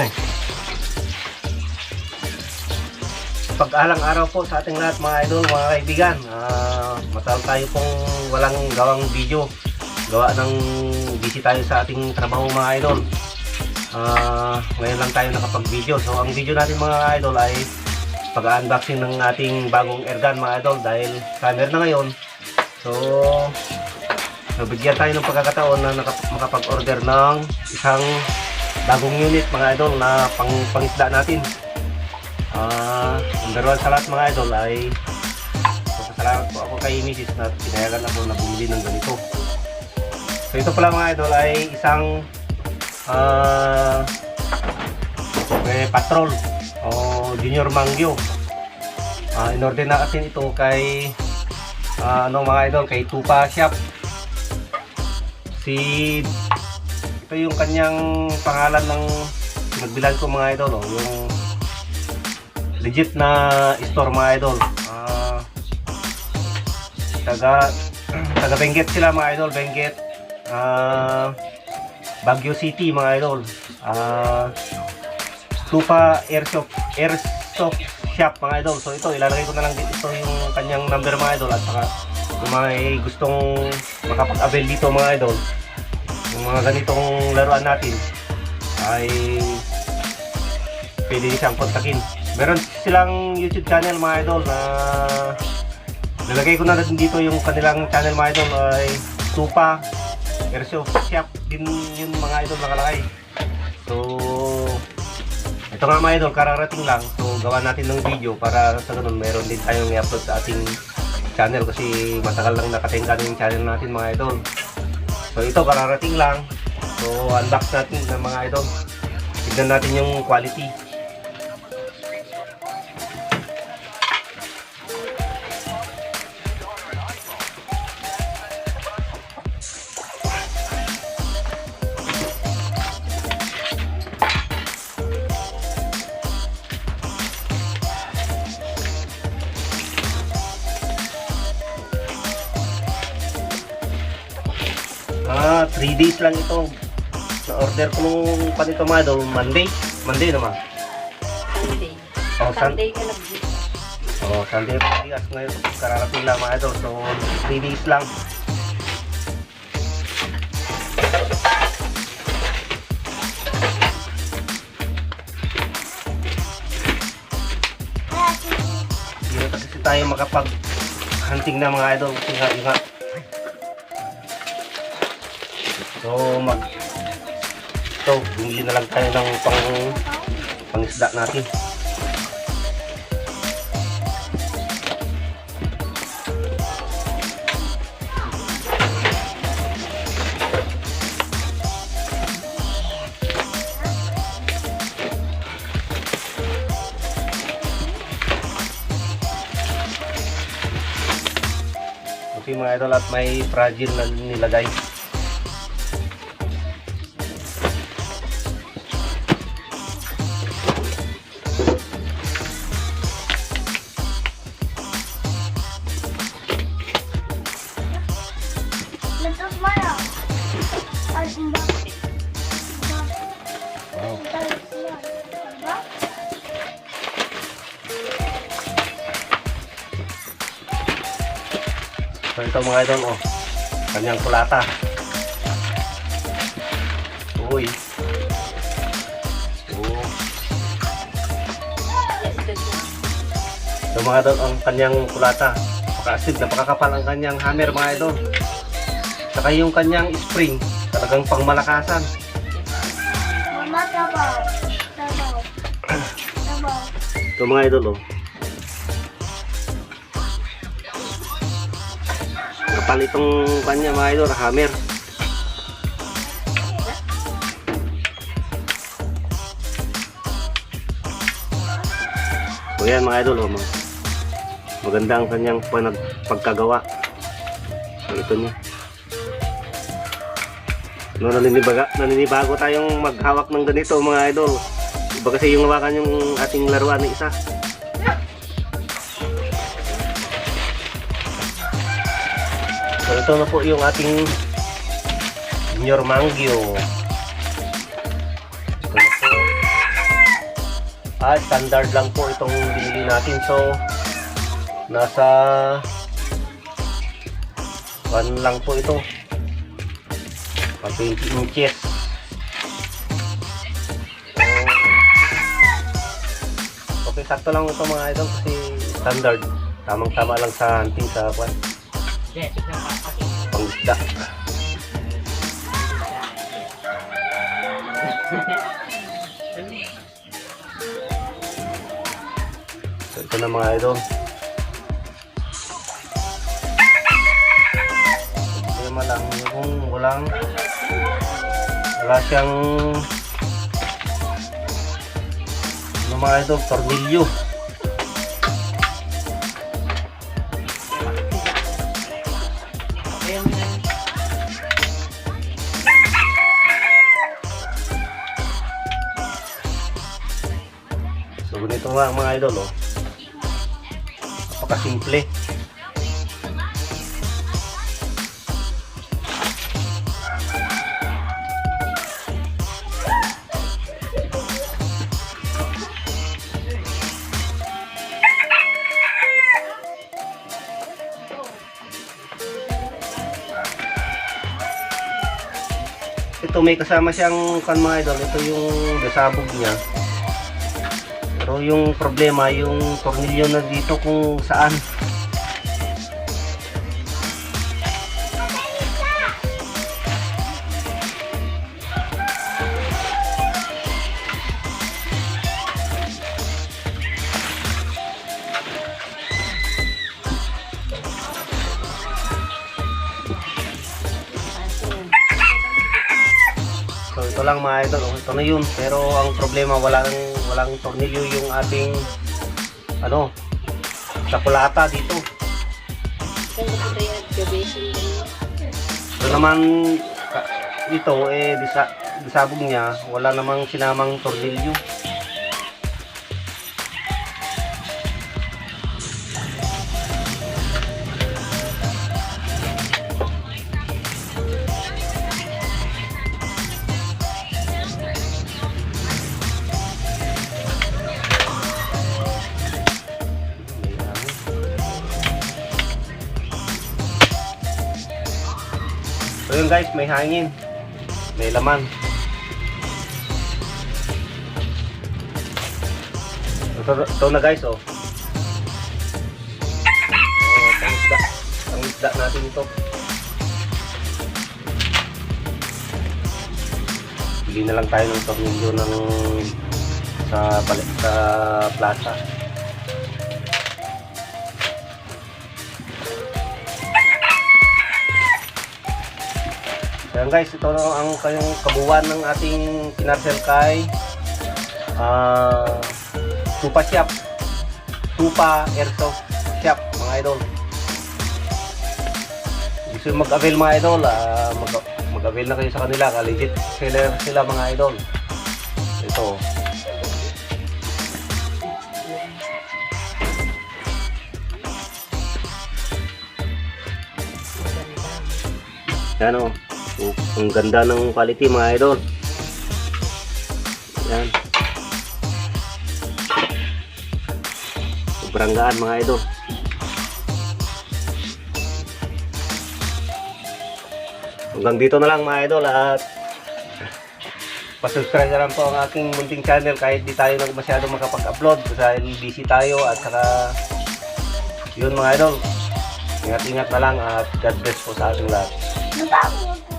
Yan. Pag-alang araw po sa ating lahat mga idol, mga kaibigan. Ah, matagal tayo pong walang gawang video. Gawa ng busy tayo sa ating trabaho mga idol. Ah, ngayon lang tayo nakapag-video. So ang video natin mga idol ay pag-unboxing ng ating bagong airgun mga idol dahil summer na ngayon. So nabigyan tayo ng pagkakataon na makapag-order ng isang bagong unit mga idol na pang pangisda natin. Ah, number one sa lahat mga idol ay pasalamat po ako kay Mrs. na pinayagan ako na bumili ng ganito. So ito pala mga idol ay isang ah eh, patrol o junior mangyo. Ah, in-order na kasi ito kay ah, ano mga idol kay Tupa Shop. Si ito yung kanyang pangalan ng pinagbilan ko mga idol oh, yung legit na store mga idol. Ah, taga taga Benguet sila mga idol, Benguet. Ah, Baguio City mga idol. Ah, Tupa Airsoft Airsoft Shop mga idol. So ito ilalagay ko na lang dito yung kanyang number mga idol at saka kung may gustong makapag-avail dito mga idol mga ganitong laruan natin ay pwede siyang kontakin. Meron silang YouTube channel mga idol na nilagay ko na rin dito yung kanilang channel mga idol ay Tupa Airsoft Shop din yun mga idol nakalagay. So ito nga mga idol, kararating lang. So gawa natin ng video para sa ganun meron din tayong i-upload sa ating channel kasi matagal lang nakatingkan yung channel natin mga idol. So ito kararating lang. So unbox natin ng mga idol. Tignan natin yung quality. Days lang ito. Na-order ko nung panito mga idol, Monday. Monday naman. Sunday. Oh, Sun- Sunday ka nag Oh, Sunday pa bigas ngayon. Kararating lang mga idol. So, 3 days lang. Hindi na kasi tayo makapag hunting na mga idol kasi nga so mag so bumili na lang tayo ng pang pangisda natin Okay mga idol at may fragile na nilagay. Ito mga idol oh. Kanyang kulata. Uy. Oh. So mga idol ang kanyang kulata. Napaka-astig, napakakapal ang kanyang hammer mga idol. Saka yung kanyang spring, talagang pangmalakasan. Ito mga idol oh. Kapal itong kanya mga idol, hammer. So yan mga idol oh. Maganda ang kanyang panag pagkagawa. So ito niya. No, naninibaga, naninibago tayong maghawak ng ganito mga idol. Iba kasi yung hawakan yung ating laruan na isa. So ito na po yung ating Junior Mangyo. Ito standard lang po itong binili natin. So, nasa 1 lang po ito. Mga 20 inches. So, okay, sakto lang ito mga idol kasi standard. Tamang-tama lang sa hunting sa kwan. Hindi, tignan pa pati. Pangisda. So, ito na mga idol. Problema lang yung walang wala siyang ano mga idol, tornilyo. So ganito nga mga idol oh. Napakasimple. Ito may kasama siyang kan mga idol. Ito yung desabog niya. Pero yung problema, yung tornilyo na dito kung saan. So ito lang mga idol, ito na yun. Pero ang problema, walang, walang tornilyo yung ating ano, sakulata dito. Ito naman, dito, eh, disa, disabog niya, wala namang sinamang tornilyo. Guys, may hangin. May laman. Ito, ito na guys, oh. Oh, pangisda. Pangisda natin ito. Bili na lang tayo ng tornilyo ng sa, sa plaza. Guys, ito na ang kayong kabuuan ng ating pinarcel kay ah Tupa Shop. Tupa Airsoft Shop, mga idol. Gusto mag-avail mga idol, mag- mag-avail na kayo sa kanila. Ka-legit seller sila mga idol. Ito. Yan o. Ang ganda ng quality mga idol. Yan. Sobrang gaan mga idol. Hanggang dito na lang mga idol at pasubscribe na lang po ang aking munting channel kahit di tayo nag masyado makapag-upload dahil busy tayo at saka yun mga idol ingat-ingat na lang at God bless po sa ating lahat.